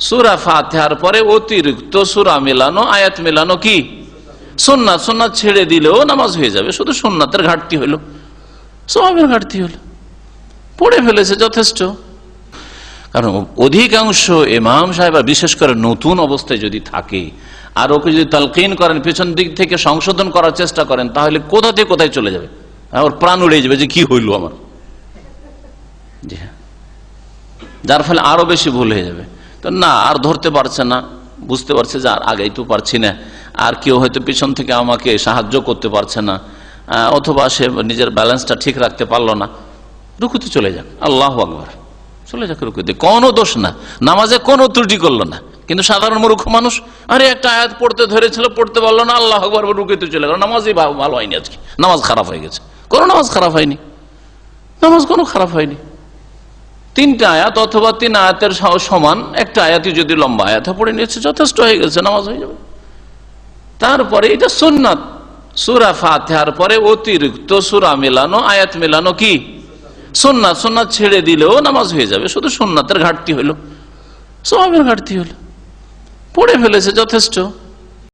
সুরা পরে অতিরিক্ত সুরা মেলানো, আয়াত মেলানো কি? ছেড়ে দিলেও নামাজ হয়ে যাবে। শুধু ঘাটতি হলো। সবের ঘাটতি হলো। পড়ে ফেলেছে যথেষ্ট। কারণ অধিকাংশ ইমাম সাহেব বিশেষ করে নতুন অবস্থায় যদি থাকে, আর ওকে যদি তালকিন করেন, পেছন দিক থেকে সংশোধন করার চেষ্টা করেন, তাহলে কোথা থেকে কোথায় চলে যাবে? ওর প্রাণ উড়ে যাবে যে কি হইল আমার? জি হ্যাঁ। যার ফলে আরও বেশি ভুল হয়ে যাবে। তো না, আর ধরতে পারছে না। বুঝতে পারছে যে আর আগেই তো পারছি না। আর কেউ হয়তো পিছন থেকে আমাকে সাহায্য করতে পারছে না অথবা সে নিজের ব্যালেন্সটা ঠিক রাখতে পারল না। রুকুতে চলে যান আল্লাহ আকবর। চলে যাক রুকুতে। কোনো দোষ না। নামাজে কোনো ত্রুটি করল না। কিন্তু সাধারণ মূর্খ মানুষ, আরে, একটা আয়াত পড়তে ধরেছিল, পড়তে পারল না, আল্লাহ আকবর রুকুতে চলে গেল। নামাজই ভালো হয়নি আজকে। নামাজ খারাপ হয়ে গেছে। কোনো নামাজ খারাপ হয়নি। নামাজ কোনো খারাপ হয়নি। তিনটা আয়াত অথবা তিন আয়াতের সমান একটা আয়াতই যদি লম্বা আয়াত পড়ে নিয়েছে যথেষ্ট হয়ে গেছে, নামাজ হয়ে যাবে। তারপরে এটা সুন্নাত, সুরা ফাতেহার পরে অতিরিক্ত সুরা মেলানো, আয়াত মেলানো কি? সুন্নাত সুন্নাত ছেড়ে দিলেও নামাজ হয়ে যাবে, শুধু সুন্নাতের ঘাটতি হলো সবের ঘাটতি হলো। পড়ে ফেলেছে যথেষ্ট।